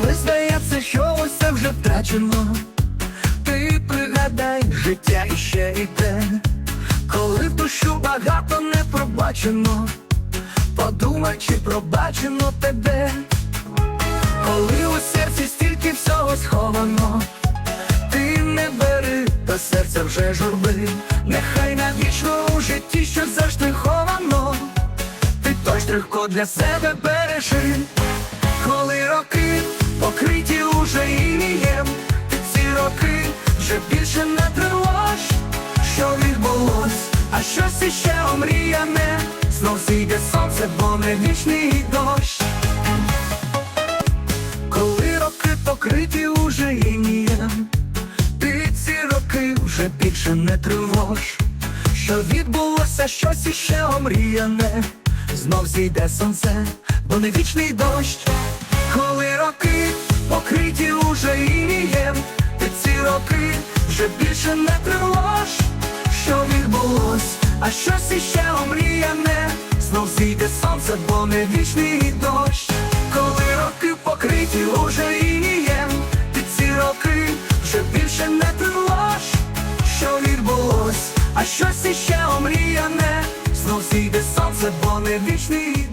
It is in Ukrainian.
Коли здається, що усе вже втрачено, ти пригадай, життя іще йде, коли в душу багато не пробачено, подумай, чи пробачено тебе, коли у серці стільки всього сховано, ти не бери до серця вже журби, нехай навічно у житті щось заштриховано, ти той штрих-код для себе бережи. Коли роки іще омріяне, знов зійде сонце, бо не вічний дощ. Коли роки покриті уже інієм, ти ці роки вже більше не тривож, що відбулося щось іще омріяне, знов зійде сонце, бо не вічний дощ. Коли роки покриті уже інієм, ти ці роки вже більше не тривож, а щось іще омріяне, знов зійде сонце, бо не вічний дощ. Коли роки покриті уже інієм, ти ці роки вже більше не тривож, що відбулось, а щось іще омріяне, знов зійде сонце, бо не вічний